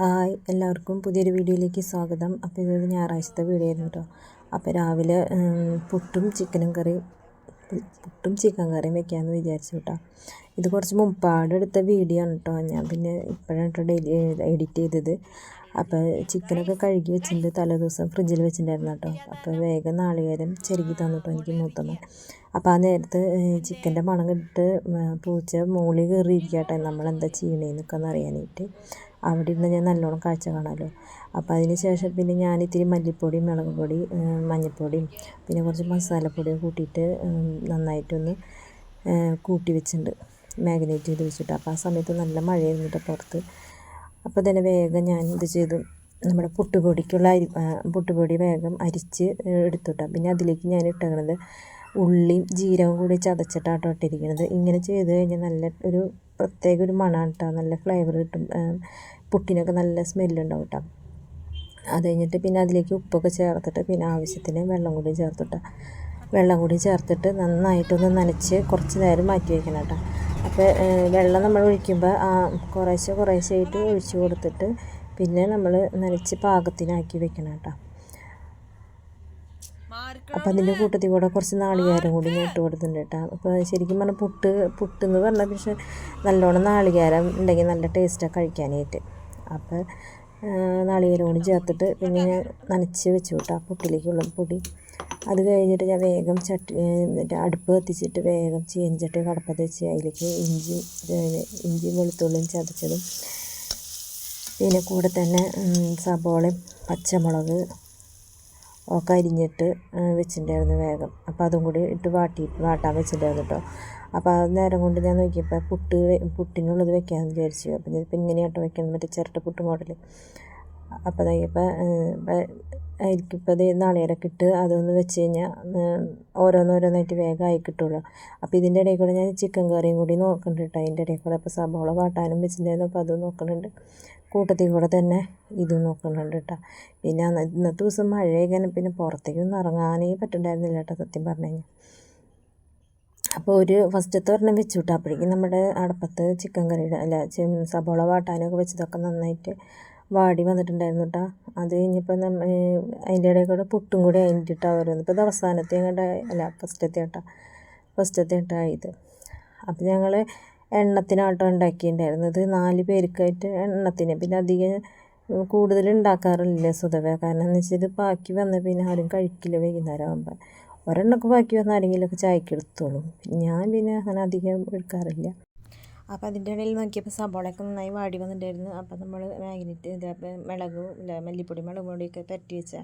Hi എല്ലാവർക്കും പുതിയൊരു വീഡിയോയിലേക്ക് സ്വാഗതം. അപ്പോൾ ഇതൊരു ഞായറാഴ്ചത്തെ വീഡിയോ ആയിരുന്നു കേട്ടോ. അപ്പോൾ രാവിലെ പുട്ടും ചിക്കനും കറി പുട്ടും ചിക്കൻ കറിയും വെക്കാമെന്ന് വിചാരിച്ചു കേട്ടോ. ഇത് കുറച്ച് മുമ്പാട് എടുത്ത വീഡിയോ ആണ് കേട്ടോ. ഞാൻ പിന്നെ ഇപ്പോഴാണ് കേട്ടോ എഡിറ്റ് ചെയ്തത്. അപ്പോൾ ചിക്കനൊക്കെ കഴുകി വെച്ചിട്ടുണ്ട്. തലേ ദിവസം ഫ്രിഡ്ജിൽ വെച്ചിട്ടുണ്ടായിരുന്നു കേട്ടോ. അപ്പോൾ വേഗം നാളികേരം ചെരുകി തന്നിട്ടോ എനിക്ക് മൂത്തമ്മ. അപ്പോൾ ആ നേരത്ത് ചിക്കന്റെ മണം കിട്ടിട്ട് പൂച്ച മൂളി കയറിയിരിക്കട്ടെ കേട്ടോ. നമ്മളെന്താ ചെയ്യണേന്നൊക്കെ ഒന്ന് അറിയാനായിട്ട്. അവിടെ ഇരുന്ന് ഞാൻ നല്ലോണം കാഴ്ച കാണാമല്ലോ അപ്പോൾ അതിന് ശേഷം പിന്നെ ഞാൻ ഇത്തിരി മല്ലിപ്പൊടിയും മുളക് പൊടി മഞ്ഞൾപ്പൊടിയും പിന്നെ കുറച്ച് മസാലപ്പൊടിയും കൂട്ടിയിട്ട് നന്നായിട്ടൊന്ന് കൂട്ടി വെച്ചിട്ടുണ്ട്. മാഗ്നേറ്റ് ചെയ്ത് വെച്ചിട്ട്. അപ്പോൾ ആ സമയത്ത് നല്ല മഴയായിരുന്നു പുറത്ത്. അപ്പോൾ തന്നെ വേഗം ഞാൻ ഇത് ചെയ്തു. നമ്മുടെ പുട്ടുപൊടിക്കുള്ള അരി പുട്ടുപൊടി വേഗം അരിച്ച് എടുത്തുട്ടാ. പിന്നെ അതിലേക്ക് ഞാൻ ഇട്ടേക്കണത് ഉള്ളിയും ജീരകവും കൂടി ചതച്ചിട്ടാട്ടോ ഇട്ടിരിക്കുന്നത് ഇങ്ങനെ ചെയ്ത് കഴിഞ്ഞാൽ നല്ല ഒരു പ്രത്യേക ഒരു മണമാണ് കേട്ടോ നല്ല ഫ്ലേവർ കിട്ടും. പുട്ടിനൊക്കെ നല്ല സ്മെല്ലുണ്ടാവും കേട്ടോ അത് കഴിഞ്ഞിട്ട് പിന്നെ അതിലേക്ക് ഉപ്പൊക്കെ ചേർത്തിട്ട് പിന്നെ ആവശ്യത്തിന് വെള്ളം കൂടി ചേർത്തിട്ട്. വെള്ളം കൂടി ചേർത്തിട്ട് നന്നായിട്ടൊന്ന് നനച്ച് കുറച്ച് നേരം മാറ്റി വയ്ക്കണം കേട്ടോ അപ്പോൾ വെള്ളം നമ്മൾ ഒഴിക്കുമ്പോൾ ആ കുറേശ്ശെ കുറേശ്ശെ ആയിട്ട് ഒഴിച്ച് കൊടുത്തിട്ട് പിന്നെ നമ്മൾ നനച്ച് പാകത്തിനാക്കി വെക്കണം കേട്ടോ. അപ്പോൾ അതിന്റെ കൂട്ടത്തിൽ കൂടെ കുറച്ച് നാളികേരം കൂടി ഞാൻ ഇട്ട് കൊടുത്തിട്ടുണ്ട് കേട്ടോ. അപ്പോൾ ശരിക്കും പറഞ്ഞാൽ പുട്ട് പുട്ട് എന്ന് പറഞ്ഞാൽ പക്ഷേ നല്ലോണം നാളികേരം ഉണ്ടെങ്കിൽ നല്ല ടേസ്റ്റാണ് കഴിക്കാനായിട്ട്. അപ്പോൾ നാളികേരം കൂടി ചേർത്തിട്ട് പിന്നെ ഞാൻ നനച്ച് വെച്ചു കേട്ടോ പുട്ടിലേക്കുള്ള പൊടി. അത് കഴിഞ്ഞിട്ട് ഞാൻ വേഗം ചട്ടി മറ്റേ അടുപ്പ് കത്തിച്ചിട്ട് വേഗം ചീനച്ചട്ടി കടപ്പത്ത് വെച്ച് അതിലേക്ക് ഇഞ്ചി ഇഞ്ചിയും വെളുത്തുള്ളിയും ചതച്ചതും പിന്നെ കൂടെ തന്നെ സബോളയും പച്ചമുളക് ഒക്കെ അരിഞ്ഞിട്ട് വെച്ചിട്ടുണ്ടായിരുന്നു വേഗം. അപ്പോൾ അതും കൂടി ഇട്ട് വാട്ടി വാട്ടാൻ വെച്ചിട്ടുണ്ടായിരുന്നു കേട്ടോ അപ്പോൾ അത് നേരം കൊണ്ട് ഞാൻ നോക്കിയപ്പോൾ പുട്ട് പുട്ടിനുള്ളത് വെക്കാമെന്ന് വിചാരിച്ചു. അപ്പം ഇതിപ്പോൾ ഇങ്ങനെയാട്ടോ വെക്കണം മറ്റേ ചിരട്ട പുട്ട് മോഡൽ അപ്പോൾ അതായപ്പോൾ അതിലേക്കിപ്പോൾ അത് നാളികേരമൊക്കെ ഇട്ട് അതൊന്ന് വെച്ച് കഴിഞ്ഞാൽ ഓരോന്നോരോന്നായിട്ട് വേഗം ആയി കിട്ടുള്ളൂ അപ്പോൾ ഇതിന്റെ ഇടയിൽ കൂടെ ഞാൻ ചിക്കൻ കറിയും കൂടി നോക്കുന്നുണ്ട് കേട്ടോ. അതിന്റെ ഇടയിൽ കൂടെ അപ്പോൾ സബോള വാട്ടാനും വെച്ചിട്ടുണ്ടായിരുന്നു. അപ്പോൾ അത് നോക്കുന്നുണ്ട് കൂട്ടത്തിൽ കൂടെ തന്നെ ഇത് നോക്കുന്നുണ്ട് കേട്ടോ. പിന്നെ ഇന്നത്തെ ദിവസം മഴയൊക്കെ പിന്നെ പുറത്തേക്കൊന്നും ഇറങ്ങാനേ പറ്റണ്ടായിരുന്നില്ല കേട്ടോ സത്യം പറഞ്ഞു കഴിഞ്ഞാൽ അപ്പോൾ ഒരു ഫസ്റ്റത്തെ ഒരെണ്ണം വെച്ചു വിട്ടു. അപ്പോഴേക്കും നമ്മുടെ അടപ്പത്ത് ചിക്കൻ കറിയുടെ അല്ല സബോള വാട്ടാനൊക്കെ വെച്ചതൊക്കെ നന്നായിട്ട് വാടി വന്നിട്ടുണ്ടായിരുന്നു കേട്ടോ അത് കഴിഞ്ഞപ്പോൾ അതിന്റെ ഇടയിൽ കൂടെ പുട്ടും കൂടി അതിന്റെ വരുന്നത് ഇപ്പോൾ ഇത് അവസാനത്തെ ഞങ്ങളുടെ അല്ല ഫസ്റ്റത്തെ കേട്ടോ ഫസ്റ്റത്തെ കേട്ടോ ഇത് അപ്പോൾ ഞങ്ങൾ എണ്ണത്തിനാട്ടോ ഉണ്ടാക്കിയിട്ടുണ്ടായിരുന്നത് നാല് പേർക്കായിട്ട് എണ്ണത്തിന്. പിന്നെ അധികം കൂടുതൽ ഉണ്ടാക്കാറില്ല സ്വതവേ കാരണം എന്ന് വെച്ചാൽ ഇത് ബാക്കി വന്ന പിന്നെ ആരും കഴിക്കില്ല വൈകുന്നേരം ആകുമ്പോൾ ഒരെണ്ണമൊക്കെ ബാക്കി വന്ന ആരെങ്കിലുമൊക്കെ ചായക്ക് എടുത്തോളും. ഞാൻ പിന്നെ അങ്ങനെ അധികം എടുക്കാറില്ല. അപ്പോൾ അതിന്റെ ഇടയിൽ നോക്കിയപ്പോൾ സബോളയൊക്കെ നന്നായി വാടി വന്നിട്ടുണ്ടായിരുന്നു. അപ്പോൾ നമ്മൾ മാഗ്നറ്റ് മുളകും ഇല്ല മല്ലിപ്പൊടി മുളക് പൊടിയൊക്കെ പറ്റി വെച്ച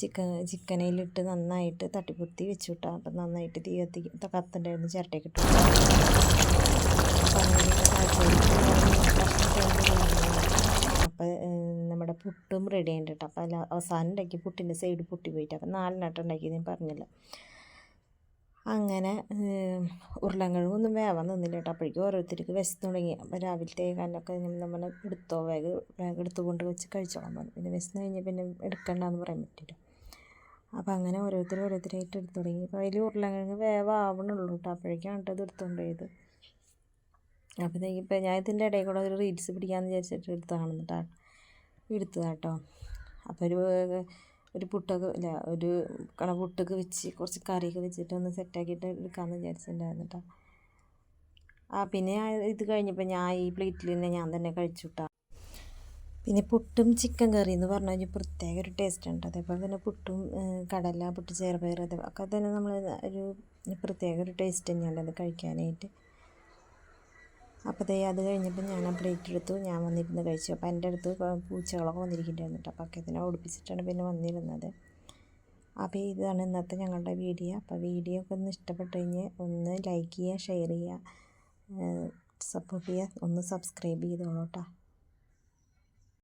ചിക്കൻ ചിക്കനയിലിട്ട് നന്നായിട്ട് തട്ടിപ്പൊത്തി വെച്ചു വിട്ടാൽ അപ്പം നന്നായിട്ട് തീ കത്തി കത്തുണ്ടായിരുന്നു ചിരട്ടയ്ക്ക് ഇട്ടു അപ്പോൾ നമ്മുടെ പുട്ടും റെഡി ആയിട്ടുണ്ട് അപ്പോൾ അവസാനം ഉണ്ടാക്കി പുട്ടിന്റെ സൈഡ് പൊട്ടി പോയിട്ട്. അപ്പം നാലിനാട്ടം ഉണ്ടാക്കി ഞാൻ പറഞ്ഞില്ല. അങ്ങനെ ഉരുളൻകിഴങ്ങൊന്നും വേവാൻ നിന്നില്ല കേട്ടോ. അപ്പോഴേക്കും ഓരോരുത്തർക്ക് വിശന്ന് തുടങ്ങി. അപ്പോൾ രാവിലത്തെ കാലൊക്കെ നമ്മൾ എടുത്തോ വേഗം വേഗം എടുത്ത് കൊണ്ട് വെച്ച് കഴിച്ചോളാൻ പറഞ്ഞു. പിന്നെ വിശന്ന് കഴിഞ്ഞാൽ പിന്നെ എടുക്കണ്ടെന്ന് പറയാൻ പറ്റില്ല. അപ്പോൾ അങ്ങനെ ഓരോരുത്തർ ഓരോരുത്തരായിട്ട് എടുത്തു തുടങ്ങി. അപ്പോൾ അതിൽ ഉരുളൻകിഴങ്ങ് വേവാവണുള്ളൂ കേട്ടോ. അപ്പോഴേക്കാണ് കേട്ടോ ഇത് എടുത്തുകൊണ്ട് പോയത്. അപ്പോൾ ഇപ്പോൾ ഞാൻ ഇതിന്റെ ഇടയിൽ കൂടെ ഒരു റീൽസ് പിടിക്കാമെന്ന് വിചാരിച്ചിട്ട് എടുത്തതാണ് കേട്ടോ എടുത്തതാട്ടോ അപ്പോൾ ഒരു ഒരു പുട്ടൊക്കെ ഇല്ല ഒരു കണ പുട്ടൊക്കെ വെച്ച് കുറച്ച് കറിയൊക്കെ വെച്ചിട്ട് ഒന്ന് സെറ്റാക്കിയിട്ട് എടുക്കാമെന്ന് വിചാരിച്ചിട്ടുണ്ടായിരുന്നു കേട്ടോ ആ പിന്നെ ഇത് കഴിഞ്ഞപ്പോൾ ഞാൻ ഈ പ്ലേറ്റിൽ തന്നെ ഞാൻ തന്നെ കഴിച്ചു കേട്ടോ പിന്നെ പുട്ടും ചിക്കൻ കറി എന്ന് പറഞ്ഞു കഴിഞ്ഞാൽ പ്രത്യേക ഒരു ടേസ്റ്റ് ഉണ്ട് അതേപോലെ തന്നെ പുട്ടും കടല പുട്ട് ചെറുപയർ ഒക്കെ തന്നെ നമ്മൾ ഒരു പ്രത്യേക ഒരു ടേസ്റ്റ് തന്നെയാണ് അത് കഴിക്കാനായിട്ട്. അപ്പോൾ ദേ അത് കഴിഞ്ഞപ്പോൾ ഞാൻ ആ പ്ലേറ്റ് എടുത്തു. ഞാൻ വന്നിരുന്ന് കഴിച്ചു. അപ്പോൾ എന്റെ അടുത്ത് പൂച്ചകളൊക്കെ വന്നിരിക്കുന്നുണ്ടായിരുന്നു അപ്പോൾ ഒക്കെ ഓടിപ്പിച്ചിട്ടാണ് പിന്നെ വന്നിരുന്നത്. അപ്പോൾ ഇതാണ് ഇന്നത്തെ ഞങ്ങളുടെ വീഡിയോ. അപ്പോൾ വീഡിയോ ഒക്കെ ഒന്ന് ഇഷ്ടപ്പെട്ട് കഴിഞ്ഞാൽ ഒന്ന് ലൈക്ക് ചെയ്യുക ഷെയർ ചെയ്യുക സപ്പോർട്ട് ചെയ്യുക. ഒന്ന് സബ്സ്ക്രൈബ് ചെയ്തോളൂ കേട്ടോ.